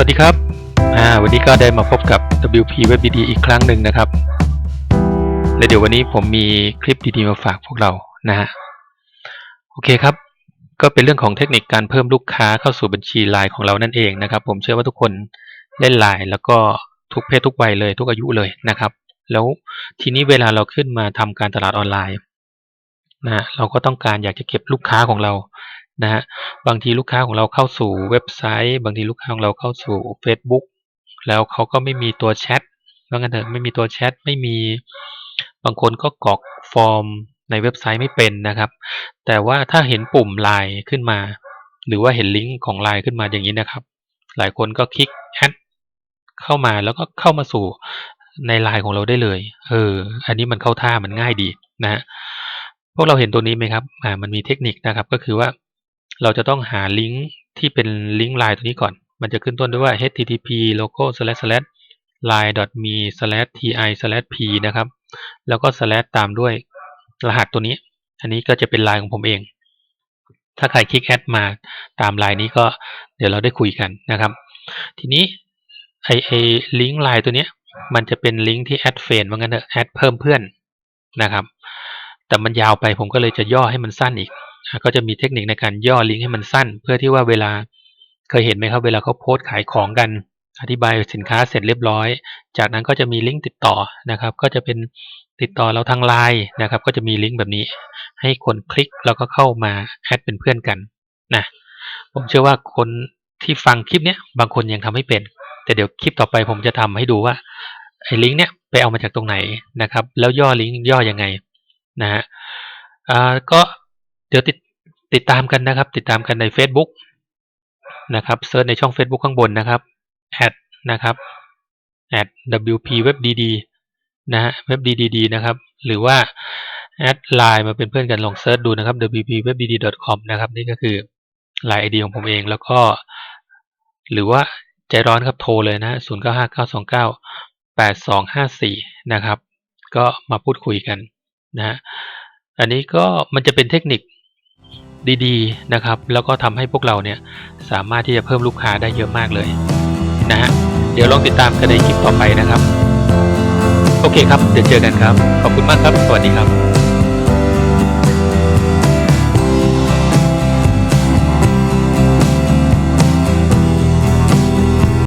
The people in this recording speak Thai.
วัสดีครับ วันนี้ก็ได้มาพบกับ WP Web DD อีกครั้งหนึ่งนะครับ และเดี๋ยววันนี้ผมมีคลิปดีๆมาฝากพวกเรานะฮะ โอเคครับ ก็เป็นเรื่องของเทคนิคการเพิ่มลูกค้าเข้าสู่บัญชีไลน์ของเรานั่นเองนะครับ ผมเชื่อว่าทุกคนเล่นไลน์แล้วก็ทุกเพศทุกวัยเลยทุกอายุเลยนะครับ แล้วทีนี้เวลาเราขึ้นมาทำการตลาดออนไลน์นะเราก็ต้องการอยากจะเก็บลูกค้าของเรา นะฮะบางทีลูกค้าของเราเข้าสู่เว็บไซต์ บางทีลูกค้าของเราเข้าสู่ Facebook แล้วเขาก็ไม่มีตัวแชทว่างั้นเถอะไม่มีตัวแชทไม่มีบางคนก็กรอกฟอร์มในเว็บไซต์ไม่เป็นนะครับ แต่ว่าถ้าเห็นปุ่มไลน์ขึ้นมา หรือว่าเห็นลิงก์ของไลน์ขึ้นมาอย่างนี้นะครับ หลายคนก็คลิกแอดเข้ามาแล้วก็เข้ามาสู่ในไลน์ของเราได้เลยเอออันนี้มันเข้าท่ามันง่ายดีนะฮะพวกเราเห็นตัวนี้ไหมครับอ่ามันมีเทคนิคนะครับก็คือว่า เราจะต้องหาลิงก์ที่เป็นลิงก์ไลน์ตัวนี้ก่อน มันจะขึ้นต้นด้วยว่า http logo slash slash line me slash ti slash p นะครับ แล้วก็ slash ตามด้วยรหัสตัวนี้ อันนี้ก็จะเป็นไลน์ของผมเอง ถ้าใครคลิกแอดมาตามไลน์นี้ก็เดี๋ยวเราได้คุยกันนะครับ ทีนี้ไอไอลิงก์ไลน์ตัวนี้มันจะเป็นลิงก์ที่แอดเฟนว่างั้นเถอะแอดเพิ่มเพื่อนนะครับ แต่มันยาวไปผมก็เลยจะย่อให้มันสั้นอีก ก็จะมีเทคนิคในการย่อลิงก์ให้มันสั้น เพื่อที่ว่าเวลาเคยเห็นไหมครับเวลาเขาโพสต์ขายของกัน อธิบายสินค้าเสร็จเรียบร้อย จากนั้นก็จะมีลิงก์ติดต่อนะครับ ก็จะเป็นติดต่อเราทางไลน์นะครับ ก็จะมีลิงก์แบบนี้ ให้คนคลิกแล้วก็เข้ามาแอดเป็นเพื่อนกันนะผมเชื่อว่าคนที่ฟังคลิปเนี้ยบางคนยังทำไม่เป็น แต่เดี๋ยวคลิปต่อไปผมจะทำให้ดูว่าไอ้ลิงก์เนี้ยไปเอามาจากตรงไหนนะครับ แล้วย่อลิงก์ย่อยังไงนะฮะอ่าก็ ดี๋ยวติดติดตามกันนะครับ ติดตามกันใน Facebook นะครับเซิร์ชในช่อง Facebook ข้างบนนะครับแอดนะครับแอด WP Web DD นะฮะ Web DDD นะครับ หรือว่าแอดไลน์มาเป็นเพื่อนกันลองเซิร์ชดูนะครับ WP Web DD com นะครับ นี่ก็คือไลน์ไอดีของผมเองแล้วก็ หรือว่าใจร้อนครับโทรเลยนะ0 9 5 9 2 9 8 2 5 4นะครับ ก็มาพูดคุยกันนะฮะอันนี้ก็มันจะเป็นเทคนิค ดีๆนะครับ แล้วก็ทำให้พวกเราเนี่ยสามารถที่จะเพิ่มลูกค้าได้เยอะมากเลยนะฮะเดี๋ยวลองติดตามกันในคลิปต่อไปนะครับ โอเคครับ เดี๋ยวเจอกันครับ ขอบคุณมากครับ สวัสดีครับ